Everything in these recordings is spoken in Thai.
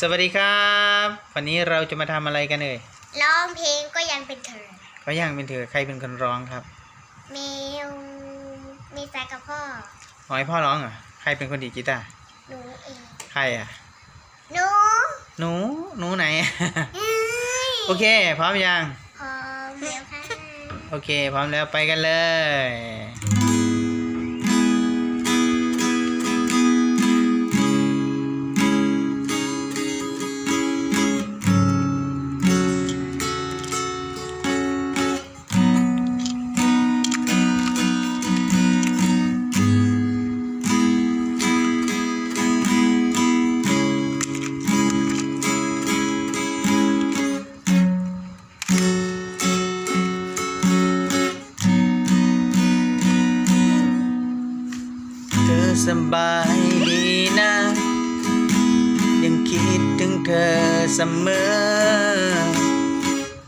สวัสดีครับ วันนี้เราจะมาทำอะไรกันเอ่ยร้องเพลงก็ยังเป็นเธอ ก็ยังเป็นเธอ ใครเป็นคนร้องครับมีมีแฟนกับพ่ออ๋อให้พ่อร้องเหรอ ใครเป็นคนดีดกีตาร์ หนูเอง ใครอะ หนูหนู หนูไหน เอ้ยโอเค พร้อมยัง พร้อมแล้วค่ะ โอเค พร้อมแล้วไปกันเลย สบายดีนะ ยังคิดถึงเธอเสมอ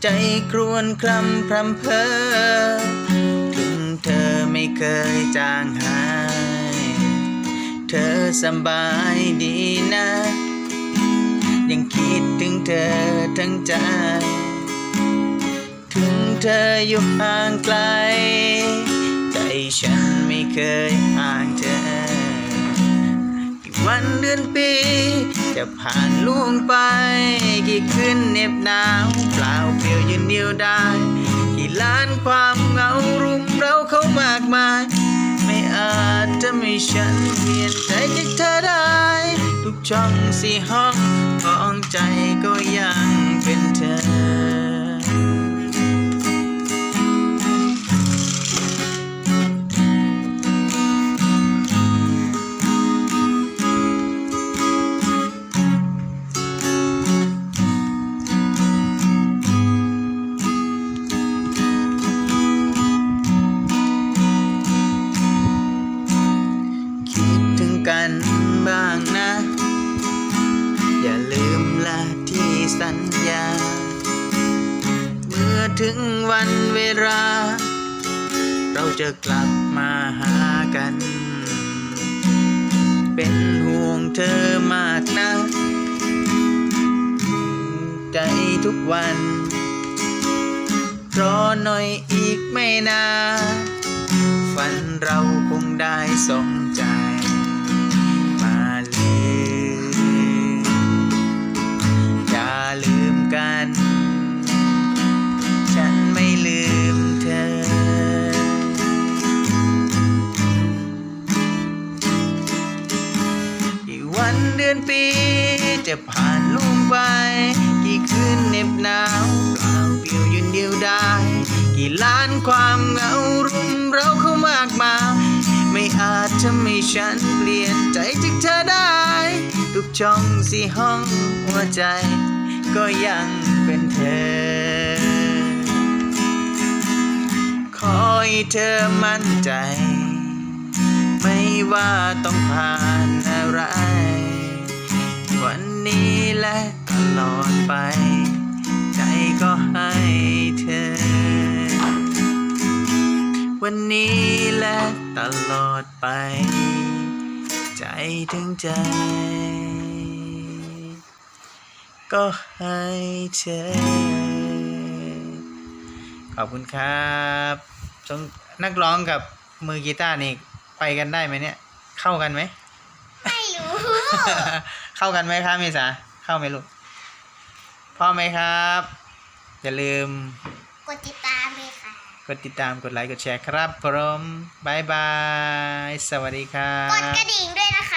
ใจครวนคลำพรำเพอ ถึงเธอไม่เคยจางหาย เธอสบายดีนะ ยังคิดถึงเธอทั้งใจ ถึงเธออยู่ห่างไกลใจฉันไม่เคยห่างเธอ วันเดือนปี จะผ่านล่วงไป กี่คืนเหน็บหนาวเปล่าเปลี่ยวยืนเดียวได้ กี่ล้านความเหงารุมเราเข้ามากมาย ไม่อาจจะไม่ฉันเปลี่ยนใจจากเธอได้ ทุกช่องสี่ห้องของใจก็ยังเป็นเธอ สัญญา เมื่อถึงวันเวลา เราจะกลับมาหากัน เป็นห่วงเธอมากนะใจทุกวันรอหน่อยอีกไม่นานฝันเราคงได้สมใจ เดือนปี จะผ่านล่วงไป กี่คืนเหน็บหนาวเปล่าเปลี่ยวยืนเดียวได้ กี่ล้านความเหงารุมเราเข้ามากมายไม่อาจทำให้ฉันเปลี่ยนใจจากเธอได้ ทุกช่องสี่ห้องหัวใจ ก็ยังเป็นเธอขอให้เธอมั่นใจ ไม่ว่าต้องผ่านอะไร นนี้และตลอดไป ใจก็ให้เธอ วันนี้และตลอดไป ใจถึงใจ ก็ให้เธอ ขอบคุณครับนักร้องกับมือกีตาร์นี่ไปกันได้ไหมเนี่ย เข้ากันไหม เข้ากันไหมครับเมษาเข้าไหมลูกพ่อไหมครับ อย่าลืม กดติดตามเลยค่ะ กดติดตามกดไลค์กดแชร์ครับผมบายบาย สวัสดีครักดกระบดิ่งด้วยนะคะ